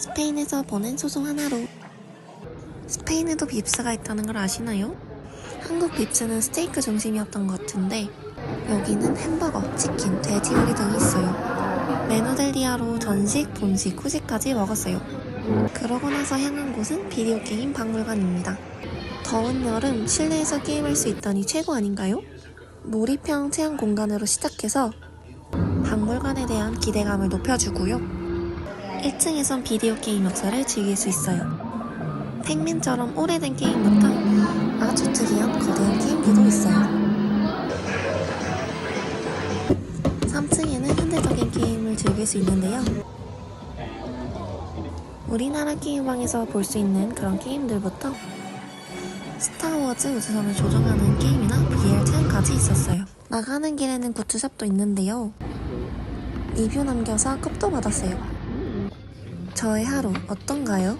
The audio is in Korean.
스페인에서 보낸 소소한 하루. 스페인에도 빕스가 있다는 걸 아시나요? 한국 빕스는 스테이크 중심이었던 것 같은데 여기는 햄버거, 치킨, 돼지고기 등이 있어요. 메누델리아로 전식, 본식, 후식까지 먹었어요. 그러고 나서 향한 곳은 비디오 게임 박물관입니다. 더운 여름 실내에서 게임할 수 있다니 최고 아닌가요? 몰입형 체험 공간으로 시작해서 박물관에 대한 기대감을 높여주고요. 1층에선 비디오 게임 역사를 즐길 수 있어요. 팩민처럼 오래된 게임부터 아주 특이한 거대한 게임기도 있어요. 3층에는 현대적인 게임을 즐길 수 있는데요. 우리나라 게임방에서 볼 수 있는 그런 게임들부터 스타워즈 우주선을 조종하는 게임이나 VR 체험까지 있었어요. 나가는 길에는 굿즈샵도 있는데요. 리뷰 남겨서 컵도 받았어요. 저의 하루 어떤가요?